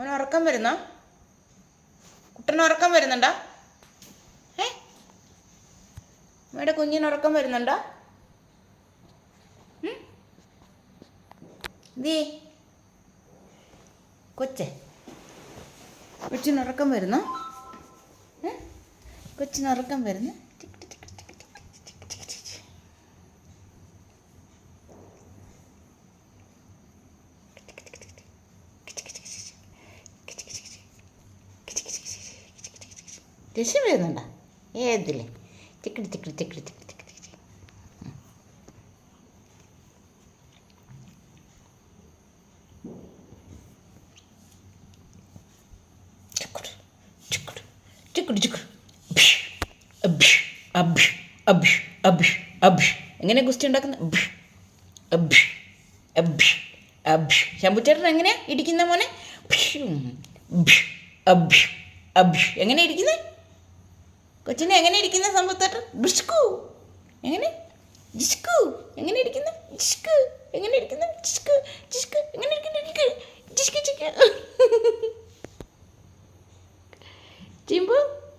മോൻ ഉറക്കം വരുന്ന? കുട്ടന് ഉറക്കം വരുന്നുണ്ടോ? ഏ? അമ്മയുടെ കുഞ്ഞിന് ഉറക്കം വരുന്നുണ്ടോ ദീ. കൊച്ചേ. വരുന്നു ഉറക്കം വരുന്നോ? ഏ? കൊച്ചിന് ഉറക്കം വരുന്നു? രശി വരുന്നുണ്ട? ഏതില്ലേ ചിക്കിടി ചിക്കിടി ചിക്കിടി ചിക്കിടി ചിക്കിടി എങ്ങനെ ഗുസ്തി ഉണ്ടാക്കുന്നത് ശമ്പുച്ചേട്ടൻ എങ്ങനെ ഇടിക്കുന്ന മോനെ? അഭിഷ് അഭിഷ് എങ്ങനെ ഇരിക്കുന്നത് കൊച്ചിനെ എങ്ങനെ ഇരിക്കുന്ന സമ്പത്തോട്ട് ബിഷ്കു എങ്ങനെ? ജിഷ്കു. എങ്ങനെ ഇരിക്കുന്നു? ജിഷ്കു. എങ്ങനെ ഇരിക്കുന്നു? ജിഷ്കു. ജിഷ്കു. എങ്ങനെ ഇരിക്കുന്നു? ജിഷ്കു. ജിഷ്കു ചിമ്പു